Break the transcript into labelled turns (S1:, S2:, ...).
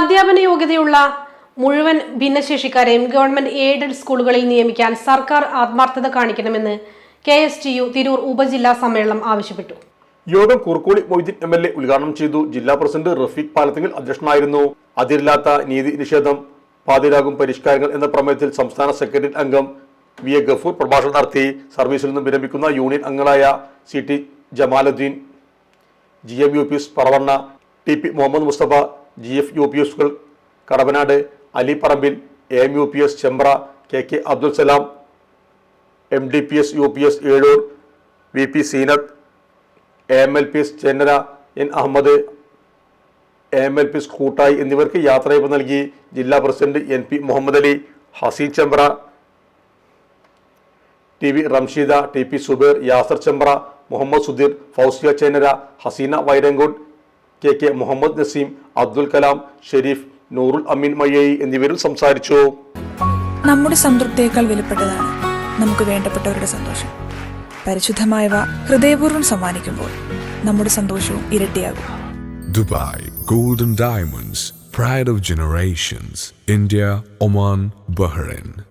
S1: അധ്യാപന യോഗ്യതയുള്ള മുഴുവൻ ഭിന്നശേഷിക്കാരെയും ഗവൺമെന്റ് എയ്ഡഡ് സ്കൂളുകളിൽ നിയമിക്കാൻ സർക്കാർ ആത്മാർത്ഥത കാണിക്കണമെന്ന് K S T U Tirur ഉപജില്ലാ സമ്മേളനം ആവശ്യപ്പെട്ടു.
S2: യോഗം Kurukkoli Moideen M L A ഉദ്ഘാടനം ചെയ്തു. ജില്ലാ പ്രസിഡന്റ് റഫീഖ് പാലത്തിങ്കിൽ അധ്യക്ഷനായിരുന്നു. അതിരില്ലാത്ത നീതി നിഷേധം പാതിരാകും പരിഷ്കാരങ്ങൾ എന്ന പ്രമേയത്തിൽ സംസ്ഥാന സെക്രട്ടറി അംഗം വി എ ഗഫൂർ പ്രഭാഷണം നടത്തി. സർവീസിൽ നിന്നും വിരമിക്കുന്ന യൂണിയൻ അംഗങ്ങളായ C T Jamaluddin G M U P Paravanna T P Muhammad Musthafa G F U P എസുകൾ Kadavanad അലിപ്പറമ്പിൽ M U P S Chembra K K Abdul Salam M D P S U P S Ezhur V P Seenath M L P S Chennara N Ahammed A L P S Koottayi എന്നിവർക്ക് യാത്രയപ്പ് നൽകി ജില്ലാ president N P Muhammad Ali Haseen Chembra T V Ramsheeda T P Zubair Yasar Chembra Muhammad Sudheer Fousiya Chenara Haseena Vairankode K K Muhammad Naseem Abdul Kalam Sharif Noorul Ameen മയ്യയി എന്നിവരും സംസാരിച്ചു.
S3: നമ്മുടെ സംതൃപ്തിയേക്കാൾ വിലപ്പെട്ടതാണ് നമുക്ക് വേണ്ടപ്പെട്ടവരുടെ സന്തോഷം. പരിശുദ്ധമായവ ഹൃദയപൂർവം സമ്മാനിക്കുമ്പോൾ നമ്മുടെ സന്തോഷവും ഇരട്ടിയാകും.
S4: Dubai golden diamonds pride of generations India Oman Bahrain.